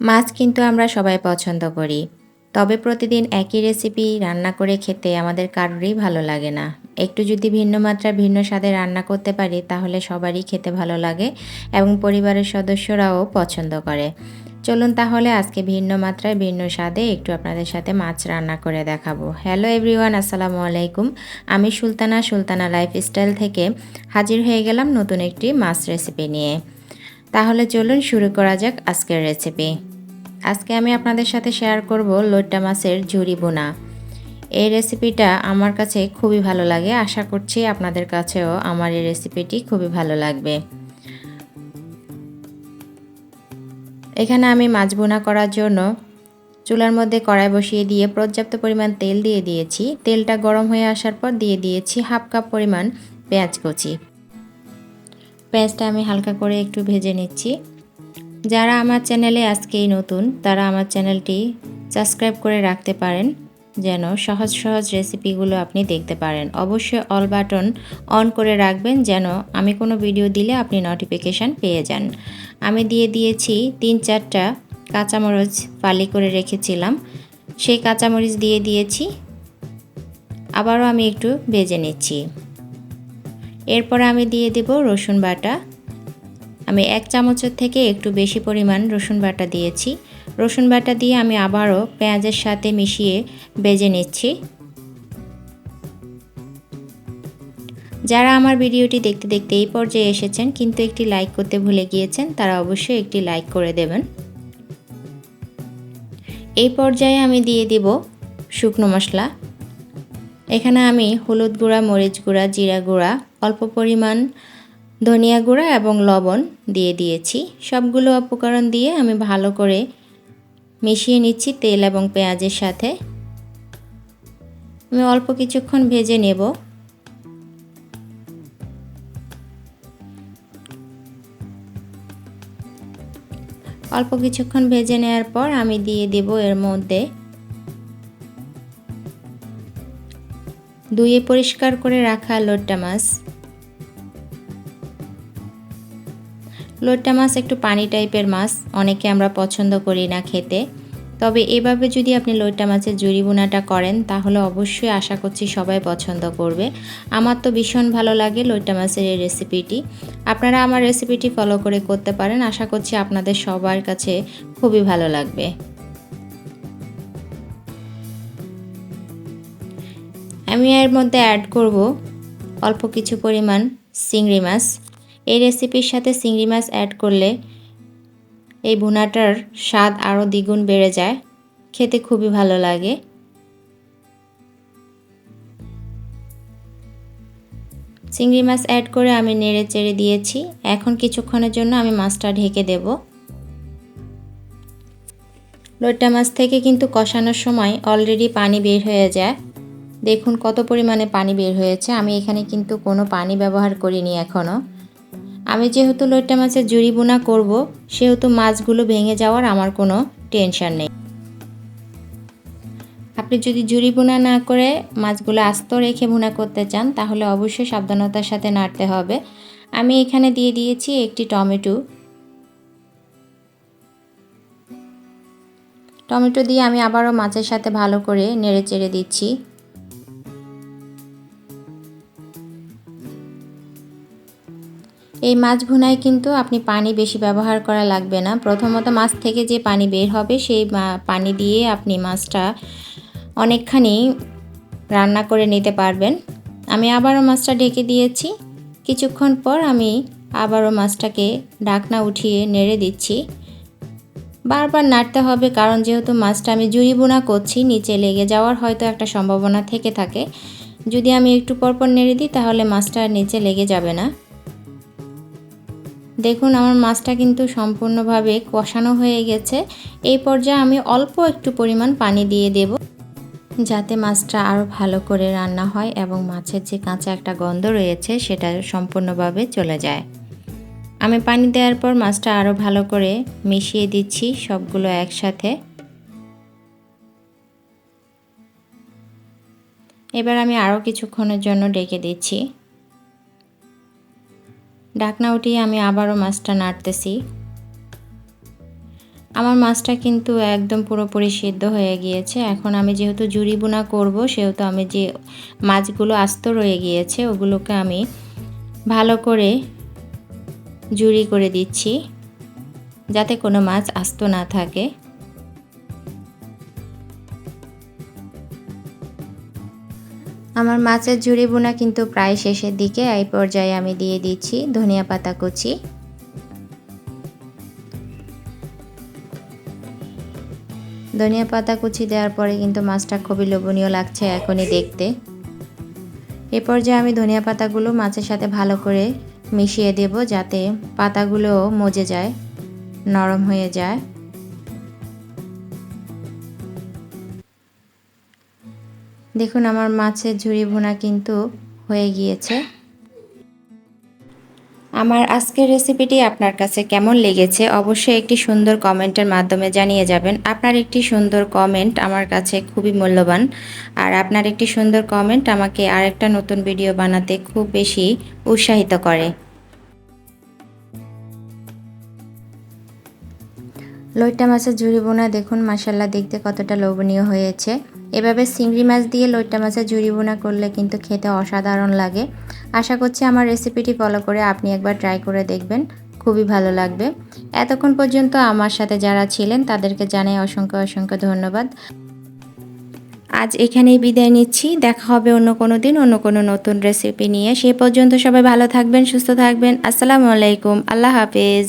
মাছ কিন্তু আমরা সবাই পছন্দ করি। তবে প্রতিদিন একই রেসিপি রান্না করে খেতে আমাদের কারোরই ভালো লাগে না। একটু যদি ভিন্ন মাত্রা, ভিন্ন স্বাদে রান্না করতে পারি, তাহলে সবারই খেতে ভালো লাগে এবং পরিবারের সদস্যরাও পছন্দ করে। চলুন তাহলে আজকে ভিন্ন মাত্রায়, ভিন্ন স্বাদে একটু আপনাদের সাথে মাছ রান্না করে দেখাবো। হ্যালো এভরিওয়ান আসসালামু আলাইকুম। আমি সুলতানা সুলতানা লাইফস্টাইল থেকে হাজির হয়ে গেলাম নতুন একটি মাছ রেসিপি নিয়ে। তাহলে চলুন শুরু করা যাক আজকের রেসিপি আজকে আমি আপনাদের সাথে শেয়ার করব লোট্টা মাছের ঝুরি বোনা এই রেসিপিটা আমার কাছে খুবই ভালো লাগে। আশা করছি আপনাদের কাছেও আমার এই রেসিপিটি খুবই ভালো লাগবে। এখানে আমি মাছ বোনা করার জন্য চুলার মধ্যে কড়াই বসিয়ে দিয়ে পর্যাপ্ত পরিমাণ তেল দিয়ে দিয়েছি। তেলটা গরম হয়ে আসার পর দিয়ে দিয়েছি হাফ কাপ পরিমাণ পেঁয়াজ কুচি। পেঁয়াজটা আমি হালকা করে একটু ভেজে নিচ্ছি। যারা আমার চ্যানেলে আজকেই নতুন, তারা আমার চ্যানেলটি সাবস্ক্রাইব করে রাখতে পারেন, যেন সহজ সহজ রেসিপিগুলো আপনি দেখতে পারেন। অবশ্যই অল বাটন অন করে রাখবেন, যেন আমি কোনো ভিডিও দিলে আপনি নোটিফিকেশান পেয়ে যান। আমি দিয়ে দিয়েছি তিন চারটা কাঁচামরিচ ফালি করে রেখেছিলাম। সেই কাঁচামরিচ দিয়ে দিয়েছি। আবারও আমি একটু ভেজে নিচ্ছি। এরপর আমি দিয়ে দেব রসুন বাটা। আমি এক চামচের থেকে একটু বেশি পরিমাণ রসুন বাটা দিয়েছি। রসুন বাটা দিয়ে আমি আবারও পেঁয়াজের সাথে মিশিয়ে বেজে নিচ্ছি। যারা আমার ভিডিওটি দেখতে দেখতে এই পর্যায়ে এসেছেন, কিন্তু একটি লাইক করতে ভুলে গিয়েছেন, তারা অবশ্যই একটি লাইক করে দেবেন। এই পর্যায়ে আমি দিয়ে দিব শুকনো মশলা। এখানে আমি হলুদ গুঁড়া, মরিচ গুঁড়া, জিরা গুঁড়া, অল্প পরিমাণ ধনিয়া গুঁড়া এবং লবণ দিয়ে দিয়েছি। সবগুলো উপকরণ দিয়ে আমি ভালো করে মিশিয়ে নিচ্ছি তেল এবং পেঁয়াজের সাথে। আমি অল্প কিছুক্ষণ ভেজে নেব। অল্প কিছুক্ষণ ভেজে নেওয়ার পর আমি দিয়ে দেব এর মধ্যে ধুয়ে পরিষ্কার করে রাখা লোট্টা মাছ। লোট্টা মাছ একটু পানি টাইপের মাছ, অনেকে আমরা পছন্দ করি না খেতে। তবে এভাবে যদি আপনি লইটা মাছের জুড়ি বোনাটা করেন, তাহলে অবশ্যই আশা করছি সবাই পছন্দ করবে। আমার তো ভীষণ ভালো লাগে লইটা মাছের এই রেসিপিটি। আপনারা আমার রেসিপিটি ফলো করে করতে পারেন, আশা করছি আপনাদের সবার কাছে খুবই ভালো লাগবে। আমি এর মধ্যে অ্যাড করব অল্প কিছু পরিমাণ চিংড়ি মাছ। এই রেসিপির সাথে চিংড়ি মাছ অ্যাড করলে এই ভুনাটার স্বাদ আরও দ্বিগুণ বেড়ে যায়। খেতে খুবই ভালো লাগে। চিংড়ি মাছ অ্যাড করে আমি নেড়ে চেড়ে দিয়েছি। এখন কিছুক্ষণের জন্য আমি মাছটা ঢেকে দেব। লোট্টা মাছ থেকে কিন্তু কষানোর সময় অলরেডি পানি বের হয়ে যায়। দেখুন কত পরিমাণে পানি বের হয়েছে। আমি এখানে কিন্তু কোনো পানি ব্যবহার করিনি এখনও আমি যেহেতু লইট্টা মাছের জুড়ি বোনা করব, সেহেতু মাছগুলো ভেঙে যাওয়ার আমার কোনো টেনশন নেই। আপনি যদি জুড়ি বোনা না করে মাছগুলো আস্ত রেখে বোনা করতে চান, তাহলে অবশ্যই সাবধানতার সাথে নাড়তে হবে। আমি এখানে দিয়ে দিয়েছি একটি টমেটো। টমেটো দিয়ে আমি আবারও মাছের সাথে ভালো করে নেড়ে চেড়ে দিচ্ছি। এই মাছ ভুনায় কিন্তু আপনি পানি বেশি ব্যবহার করা লাগবে না। প্রথমত মাছ থেকে যে পানি বের হবে, সেই পানি দিয়ে আপনি মাছটা অনেকখানি রান্না করে নিতে পারবেন। আমি আবারও মাছটা ঢেকে দিয়েছি। কিছুক্ষণ পর আমি আবারও মাছটাকে ডাকনা উঠিয়ে নেড়ে দিচ্ছি। বারবার নাড়তে হবে, কারণ যেহেতু মাছটা আমি জুড়ি বোনা করছি, নিচে লেগে যাওয়ার হয়তো একটা সম্ভাবনা থেকে থাকে। যদি আমি একটু পরপর নেড়ে দিই, তাহলে মাছটা নিচে লেগে যাবে না। দেখুন, আমার মাছটা কিন্তু সম্পূর্ণভাবে কষানো হয়ে গেছে। এই পর্যায়ে আমি অল্প একটু পরিমাণ পানি দিয়ে দেব, যাতে মাছটা আরও ভালো করে রান্না হয় এবং মাছের যে কাঁচা একটা গন্ধ রয়েছে, সেটা সম্পূর্ণভাবে চলে যায়। আমি পানি দেওয়ার পর মাছটা আরও ভালো করে মিশিয়ে দিচ্ছি সবগুলো একসাথে। এবার আমি আরও কিছুক্ষণের জন্য ডেকে দিচ্ছি। ডাকনা উঠিয়ে আমি আবারও মাছটা নাড়তেছি। আমার মাছটা কিন্তু একদম পুরোপুরি সিদ্ধ হয়ে গিয়েছে। এখন আমি যেহেতু জুড়ি বোনা করব, সেহেতু আমি যে মাছগুলো আস্ত রয়ে গিয়েছে, ওগুলোকে আমি ভালো করে জুড়ি করে দিচ্ছি, যাতে কোনো মাছ আস্ত না থাকে। আমার মাছের ঝুড়ি বোনা কিন্তু প্রায় শেষের দিকে, এই পর্যায়ে আমি দিয়ে দিচ্ছি ধনিয়া পাতা কুচি। ধনিয়া পাতা কুচি দেওয়ার পরে কিন্তু মাছটা খুবই লোভনীয় লাগছে এখনই দেখতে। এ পর্যায়ে আমি ধনিয়া পাতাগুলো মাছের সাথে ভালো করে মিশিয়ে দেব যাতে পাতাগুলো মজে যায়, নরম হয়ে যায়। দেখুন, আমার মাছের ঝুড়ি ভুনা কিন্তু হয়ে গিয়েছে। আমার আজকের রেসিপিটি আপনার কাছে কেমন লেগেছে অবশ্যই একটি সুন্দর কমেন্টের মাধ্যমে জানিয়ে যাবেন। আপনার একটি সুন্দর কমেন্ট আমার কাছে খুবই মূল্যবান। আর আপনার একটি সুন্দর কমেন্ট আমাকে আরেকটা নতুন ভিডিও বানাতে খুব বেশি উৎসাহিত করে। লইট্টা মাছের ঝুড়ি বোনা দেখুন মাসাল্লা দেখতে কতটা লোভনীয় হয়েছে। এভাবে চিংড়ি মাছ দিয়ে লইট্টা মাছের ঝুড়ি বোনা করলে কিন্তু খেতে অসাধারণ লাগে। আশা করছি আমার রেসিপিটি ফলো করে আপনি একবার ট্রাই করে দেখবেন, খুবই ভালো লাগবে। এতক্ষণ পর্যন্ত আমার সাথে যারা ছিলেন তাদেরকে জানাই অসংখ্য অসংখ্য ধন্যবাদ। আজ এখানেই বিদায় নিচ্ছি, দেখা হবে অন্য কোনো দিন, অন্য কোনো নতুন রেসিপি নিয়ে। সে পর্যন্ত সবাই ভালো থাকবেন, সুস্থ থাকবেন। আসসালামু আলাইকুম, আল্লাহ হাফেজ।